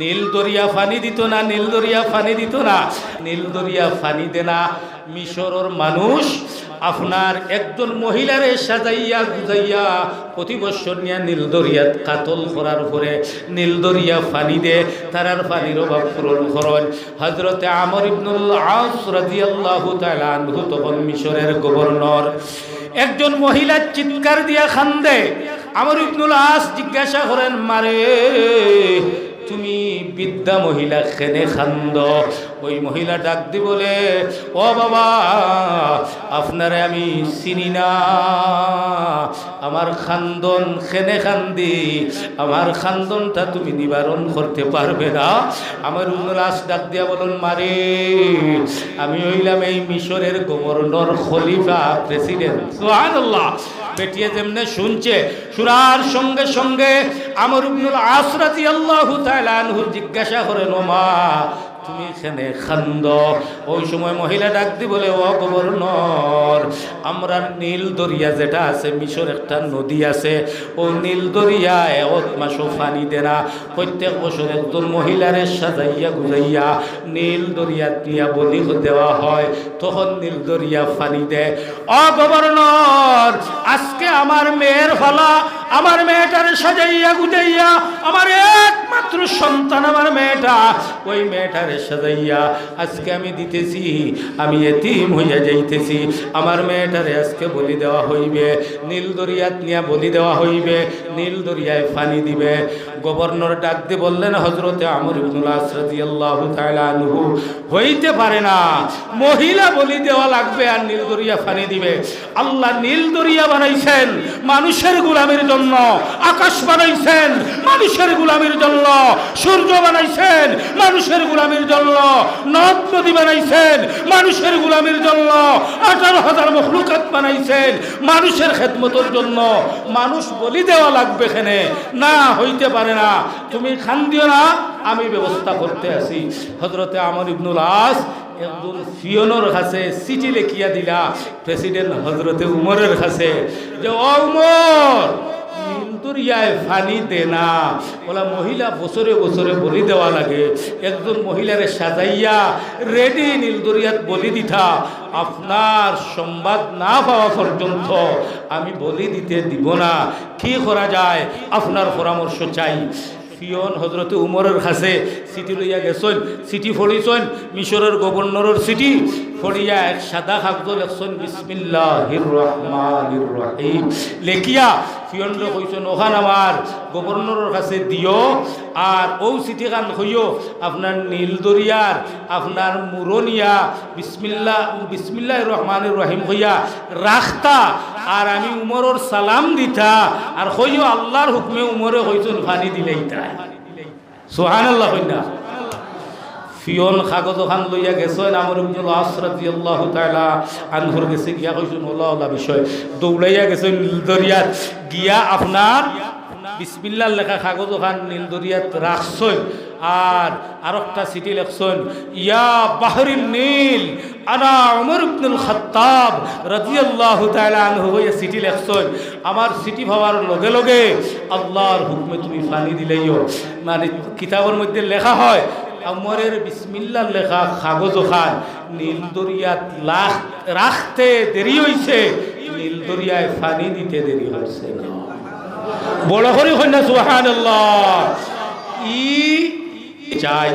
নীল দরিয়া funny দিত না, নীল দরিয়া funny দিত না। নীল দরিয়া ফানি দে না, মিশরের মানুষ আপনার একজন মহিলারে সাজাইয়া গুজাইয়া প্রতি বছর নিয়ে নীল দরিয়াত কাতল করার পরে নীল দরিয়া ফানি দে, তারার ফানির অভাব পূরণ করেন। হজরতে আমর ইবনুল আস রাদিয়াল্লাহু তাআলা আনহু তখন মিশরের গভর্নর। একজন মহিলার চিৎকার দিয়া খান্দে, আমর ইবনুল আস জিজ্ঞাসা করেন, মারে তুমি বিদ্যা মহিলা খেনে খান্দ। ওই মহিলা ডাক দি বলে, ও বাবা, আপনারে আমি চিনি না। আমার খান্দন খেনে খান্দি, আমার খান্দনটা তুমি নিবারণ করতে পারবে না। আমার উল্লাস ডাক দিয়া বলুন, মারে, আমি হইলাম এই মিশরের গভর্নর খলিফা, প্রেসিডেন্ট। সুবহানাল্লাহ। বেটিয়ে যেমনে শুনছে সুরার সঙ্গে সঙ্গে আমর আসরাতি আল্লাহ জিজ্ঞাসা করেন মা তুমি এখানে খান্দ ওই সময় মহিলা ডাক দি বলে, ও গভর্নর, আমরা নীল দরিয়া যেটা আছে, মিশর একটা নদী আছে। ও নীল দরিয়ায় এক মাসও পানি দে প্রত্যেক বছর একজন মহিলারে সাজাইয়া গুজাইয়া নীল দরিয়া দিয়া বলি দেওয়া হয়। তখন নীল দরিয়া পানি দেয়। ও গভর্নর, আজকে আমার মেয়ের ফলা, আমার মেয়েটারে সাজাইয়া গুজাইয়া আমার একমাত্র সন্তান আমার মেয়েটা। ওই মেয়েটারে সাজাইয়া আজকে আমি দিতেছি, আমি এতিম হইয়া যাইতেছি। আমার মেয়েটারে আজকে বলি দেওয়া হইবে, নীল দরিয়াত নিয়া বলি দেওয়া হইবে, নীল দরিয়ায় পানি দিবে। গভর্নর ডাক দিয়ে বললেন হজরতে আমর হইতে পারে না। মহিলা বলি দেওয়া লাগবে আর নীল দরিয়া পানি দিবে। আল্লাহ নীল দরিয়া বানাইছেন মানুষের গুলামের জন্য, আকাশ বানাইছেন মানুষের গুলামের জন্য। সূর্য বানাইছেন মানুষের গুলামের জন্য, নদ নদী বানাইছেন মানুষের গুলামের জন্য, আঠারো হাজার মখলুকাত বানাইছেন মানুষের খেদমতের জন্য। মানুষ বলি দেওয়া লাগবে এখানে, না হইতে পারে না। তুমি খান দিও না, আমি ব্যবস্থা করতে আসি। হজরতে আমর ইবনুল আস একজন ফিওনোর কাছে চিঠি লেখিয়া দিলা, প্রেসিডেন্ট হজরতে উমরের কাছে, যে ও উমর নীলদরিয়ায় ফানি দে না বলা মহিলা বছরে বছরে বলি দেওয়া লাগে। একজন মহিলারে সাজাইয়া রেডি নীলদরিয়াত বলি দিথা আপনার সংবাদ না পাওয়া পর্যন্ত আমি বলি দিতে দিব না। কি করা যায়? আপনার পরামর্শ চাই। ফিয়ন হজরতে উমরের কাছে চিঠি লইয়া গেছেন। চিঠি ফড়িছেন মিশরের গভর্নরের চিঠি। ফড়িয়া এক সাদা কাগজ লেখছেন, বিসমিল্লাহির রহমানির রহিম। লেখিয়া ফিয়নরে কইছেন, ওখান আমার গভর্নরের কাছে দিও, আর ও চিঠিখান হইও, আপনার নীলদরিয়ার, আপনার মুরনিয়া, বিসমিল্লা বিসমিল্লাহ রহমানির রহিম হইয়া রাখতা, আর আমি উমরের সালাম দিতা, আর হইও আল্লাহর হুকমে উমরে হইছেন, ফানি দিলেই তাই সোহান আল্লাহ হইনা ফিয়ন কাগজ খান লইয়া গেছেন আমার ইবনুল আসরাদি আল্লাহ তাআলা আনহর গেছে গিয়া কইছেন, ওলা ওলা বিষয়। দৌড়াইয়া গেছেন নীলদরিয়াত গিয়া আপনার বিসমিল্লার লেখা কাগজ খান নীলদরিয়াত রাখছেন আর আর একটা চিঠি লেখছেন, ইয়া বাহরিন নীল, আনা উমর ইবনুল খাত্তাব রাদিয়াল্লাহু তাআলা আনহু হইয়া চিঠি লেখছেন। আমার চিঠি পাওয়ার লগে লগে আল্লাহর হুকমে তুমি পানি দিলেইও। মানে কিতাবের মধ্যে লেখা হয় আমরের বিসমিল্লার লেখা কাগজ খান নীল দরিয়াত লাখ, রাখতে দেরি হইছে। নীল দরিয়ায় ফানি দিতে দেরি হচ্ছে না। বড় করে হয় না সুহান ই চাই